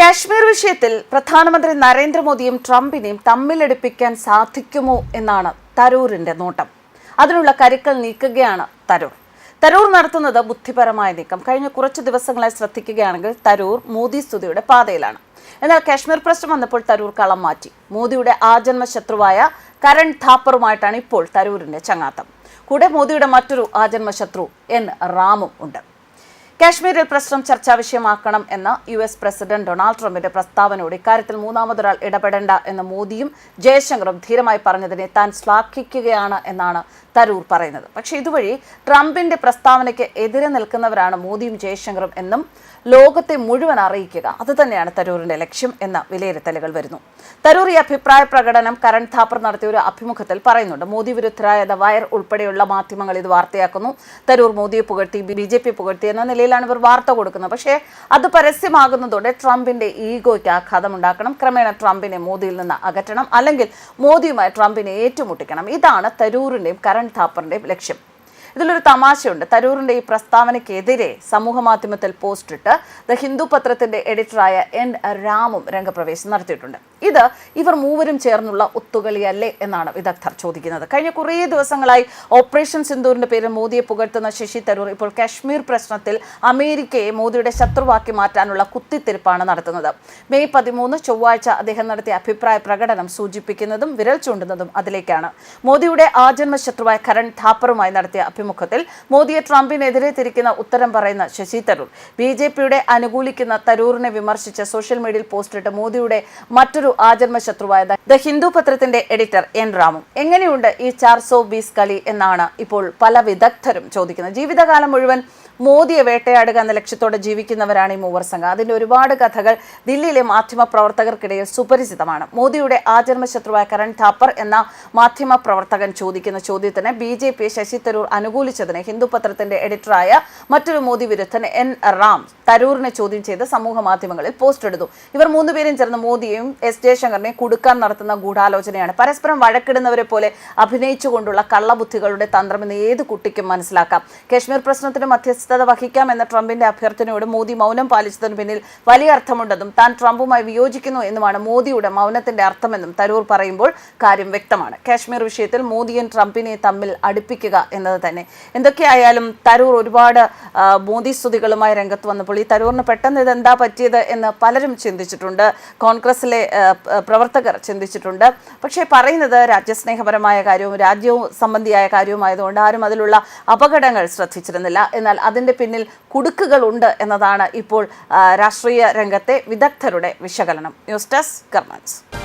കാശ്മീർ വിഷയത്തിൽ പ്രധാനമന്ത്രി നരേന്ദ്രമോദിയും ട്രംപിനെയും തമ്മിലടിപ്പിക്കാൻ സാധിക്കുമോ എന്നാണ് തരൂരിന്റെ നോട്ടം. അതിനുള്ള കരുക്കൾ നീക്കുകയാണ് തരൂർ. തരൂർ നടത്തുന്നത് ബുദ്ധിപരമായ നീക്കം. കഴിഞ്ഞ കുറച്ച് ദിവസങ്ങളായി ശ്രദ്ധിക്കുകയാണെങ്കിൽ തരൂർ മോദി സ്തുതിയുടെ പാതയിലാണ്. എന്നാൽ കാശ്മീർ പ്രശ്നം വന്നപ്പോൾ തരൂർ കളം മാറ്റി. മോദിയുടെ ആജന്മ ശത്രുവായ കരൺ ഥാപ്പറുമായിട്ടാണ് ഇപ്പോൾ തരൂരിന്റെ ചങ്ങാത്തം. കൂടെ മോദിയുടെ മറ്റൊരു ആജന്മ ശത്രു എൻ. റാമും ഉണ്ട്. കാശ്മീരിൽ പ്രശ്നം ചർച്ചാ വിഷയമാക്കണം എന്ന യു എസ് പ്രസിഡന്റ് ഡൊണാൾഡ് ട്രംപിന്റെ പ്രസ്താവനയോട് ഇക്കാര്യത്തിൽ മൂന്നാമതൊരാൾ ഇടപെടേണ്ട എന്ന് മോദിയും ജയശങ്കറും ധീരമായി പറഞ്ഞതിനെ താൻ ശ്ലാഘിക്കുകയാണ് എന്നാണ് തരൂർ പറയുന്നത്. പക്ഷെ ഇതുവഴി ട്രംപിന്റെ പ്രസ്താവനയ്ക്ക് എതിരെ നിൽക്കുന്നവരാണ് മോദിയും ജയശങ്കറും എന്നും ലോകത്തെ മുഴുവൻ അറിയിക്കുക. അത് തന്നെയാണ് തരൂരിന്റെ ലക്ഷ്യം എന്ന വിലയിരുത്തലുകൾ വരുന്നു. തരൂർ ഈ അഭിപ്രായ പ്രകടനം കരൺ ഥാപ്പർ നടത്തിയ ഒരു അഭിമുഖത്തിൽ പറയുന്നുണ്ട്. മോദി വിരുദ്ധരായ ദ വയർ ഉൾപ്പെടെയുള്ള മാധ്യമങ്ങൾ ഇത് വാർത്തയാക്കുന്നു. തരൂർ മോദിയെ പുകഴ്ത്തി ബി ജെ പി പുകഴ്ത്തി എന്ന നിലയിലാണ് ഇവർ വാർത്ത കൊടുക്കുന്നത്. പക്ഷേ അത് പരസ്യമാകുന്നതോടെ ട്രംപിന്റെ ഈഗോയ്ക്ക് ആഘാതമുണ്ടാക്കണം ക്രമേണ ട്രംപിനെ മോദിയിൽ നിന്ന് അകറ്റണം. അല്ലെങ്കിൽ മോദിയുമായി ട്രംപിനെ ഏറ്റുമുട്ടിക്കണം. ഇതാണ് തരൂരിന്റെയും കരൺ ഥാപ്പറിന്റെയും ലക്ഷ്യം. ഇതിലൊരു തമാശയുണ്ട്. തരൂറിന്റെ ഈ പ്രസ്താവനയ്ക്കെതിരെ സമൂഹ മാധ്യമത്തിൽ പോസ്റ്റ് ഇട്ട് ദ ഹിന്ദു പത്രത്തിന്റെ എഡിറ്ററായ എൻ രാമും രംഗപ്രവേശം നടത്തിയിട്ടുണ്ട്. ഇത് ഇവർ മൂവരും ചേർന്നുള്ള ഒത്തുകളിയല്ലേ എന്നാണ് വിദഗ്ധർ ചോദിക്കുന്നത്. കഴിഞ്ഞ കുറേ ദിവസങ്ങളായി ഓപ്പറേഷൻ സിന്ദൂറിന്റെ പേരിൽ മോദിയെ പുകഴ്ത്തുന്ന ശശി തരൂർ ഇപ്പോൾ കാശ്മീർ പ്രശ്നത്തിൽ അമേരിക്കയെ മോദിയുടെ ശത്രുവാക്കി മാറ്റാനുള്ള കുത്തിത്തിരിപ്പാണ് നടത്തുന്നത്. മെയ് പതിമൂന്ന് ചൊവ്വാഴ്ച അദ്ദേഹം നടത്തിയ അഭിപ്രായ പ്രകടനം സൂചിപ്പിക്കുന്നതും വിരൽ ചൂണ്ടുന്നതും അതിലേക്കാണ്. മോദിയുടെ ആജന്മ ശത്രുവായ കരൺ ഥാപ്പറുമായി നടത്തിയ അഭിമുഖത്തിൽ മോദിയെ ട്രംപിനെതിരെ തിരിക്കുന്ന ഉത്തരം പറയുന്ന ശശി തരൂർ. ബി ജെ പിയുടെ അനുകൂലിക്കുന്ന തരൂറിനെ വിമർശിച്ച സോഷ്യൽ മീഡിയയിൽ പോസ്റ്റിട്ട് മോദിയുടെ മറ്റൊരു ആചരണ ശത്രുവായ ദ ഹിന്ദു പത്രത്തിന്റെ എഡിറ്റർ എൻ രാമും. എങ്ങനെയുണ്ട് ഈ ചാർസോ ബീസ് കളി എന്നാണ് ഇപ്പോൾ പല വിദഗ്ധരും ചോദിക്കുന്നത്. ജീവിതകാലം മുഴുവൻ മോദിയെ വേട്ടയാടുക എന്ന ലക്ഷ്യത്തോടെ ജീവിക്കുന്നവരാണ് ഈ മൂവർ സംഘം. അതിന്റെ ഒരുപാട് കഥകൾ ദില്ലിയിലെ മാധ്യമ പ്രവർത്തകർക്കിടയിൽ സുപരിചിതമാണ്. മോദിയുടെ ആചരണ ശത്രുവായ കരൺ ഥാപ്പർ എന്ന മാധ്യമ പ്രവർത്തകൻ ചോദിക്കുന്ന ചോദ്യത്തിന് B J P Shashi Tharoor അനുകൂലിച്ചതിന് Hindu പത്രത്തിന്റെ എഡിറ്ററായ മറ്റൊരു മോദി വിരുദ്ധൻ എൻ റാം തരൂറിനെ ചോദ്യം ചെയ്ത് സമൂഹ മാധ്യമങ്ങളിൽ പോസ്റ്റ് എടുത്തു ഇവർ മൂന്നുപേരും ചേർന്ന് മോദിയെയും എസ് ജയശങ്കറിനെയും കുടുക്കാൻ നടത്തുന്ന ഗൂഢാലോചനയാണ്. പരസ്പരം വഴക്കിടുന്നവരെ പോലെ അഭിനയിച്ചുകൊണ്ടുള്ള കള്ളബുദ്ധികളുടെ തന്ത്രമെന്ന് ഏത് കുട്ടിക്കും മനസ്സിലാക്കാം. കശ്മീർ പ്രശ്നത്തിന് മധ്യസ്ഥത വഹിക്കാമെന്ന ട്രംപിന്റെ അഭ്യർത്ഥനയോട് മോദി മൗനം പാലിച്ചതിന് പിന്നിൽ വലിയ അർത്ഥമുണ്ടെന്നും താൻ ട്രംപുമായി വിയോജിക്കുന്നു എന്നുമാണ് മോദിയുടെ മൗനത്തിന്റെ അർത്ഥമെന്നും തരൂർ പറയുമ്പോൾ കാര്യം വ്യക്തമാണ്. കാശ്മീർ വിഷയത്തിൽ മോദിയും ട്രംപിനെ തമ്മിൽ അടുപ്പിക്കുക എന്നത് തന്നെ. എന്തൊക്കെയായാലും തരൂർ ഒരുപാട് മോദി സ്തുതികളുമായി രംഗത്ത് വന്നപ്പോൾ ഈ തരൂറിന് പെട്ടെന്ന് ഇത് എന്താ പറ്റിയത് എന്ന് പലരും ചിന്തിച്ചിട്ടുണ്ട്. കോൺഗ്രസിലെ പ്രവർത്തകർ ചിന്തിച്ചിട്ടുണ്ട്. പക്ഷേ പറയുന്നത് രാജ്യസ്നേഹപരമായ കാര്യവും രാജ്യവും സംബന്ധിയായ കാര്യവുമായതുകൊണ്ട് ആരും അതിലുള്ള അപകടങ്ങൾ ശ്രദ്ധിച്ചിരുന്നില്ല. എന്നാൽ അതിന്റെ പിന്നിൽ കുടുക്കുകളുണ്ട് എന്നതാണ് ഇപ്പോൾ രാഷ്ട്രീയ രംഗത്തെ വിദഗ്ധരുടെ വിശകലനം. News desk ഗർമൻസ്